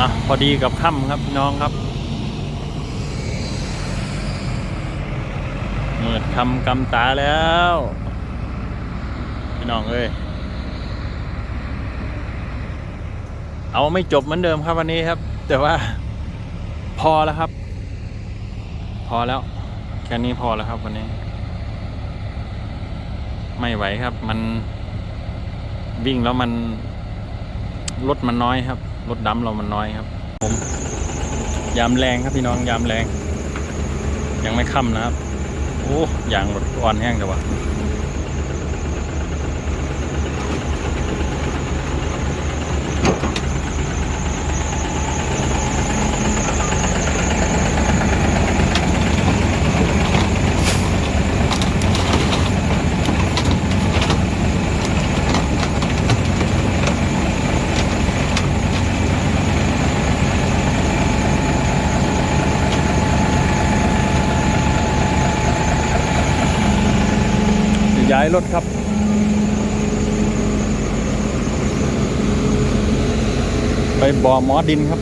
อะพอดีกับค่ำครับพี่น้องครับเมืดคำกำตาแล้ว พี่น้องเอ้ยเอาไม่จบเหมือนเดิมครับวันนี้ครับ แต่ว่าพอแล้วครับ พอแล้ว แค่นี้พอแล้วครับวันนี้ ไม่ไหวครับ มันวิ่งแล้วมันรถมันน้อยครับ รถดำเรามันน้อยครับ ผมยามแรงครับพี่น้องยามแรง ยังไม่ค่ำนะครับ โอ้ยางรถอ่อนแห้งจังว่ะายรถครับ ไปบ่อหมอดินครับ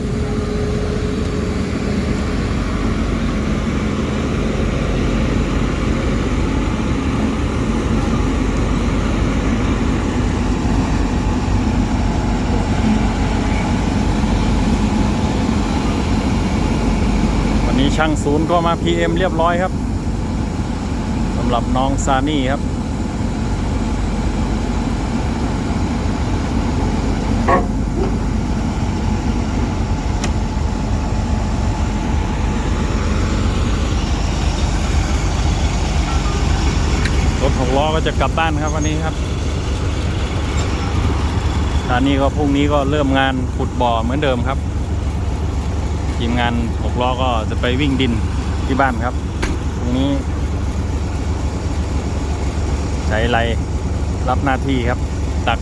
วันนี้ช่างศูนย์ก็มา PM เรียบร้อยครับสำหรับน้องซานี่ครับ ถหกล้อก็จะกลับบ้านครับวันนี้ครับตอนนี้ก็พรุ่งนี้ก็เริ่มงานขุดบ่อเหมือนเดิมครับทีมงานหกล้อก็จะไปวิ่งดินที่บ้านครับตรงนี้ใช้ไรรับหน้าที่ครับ ตัก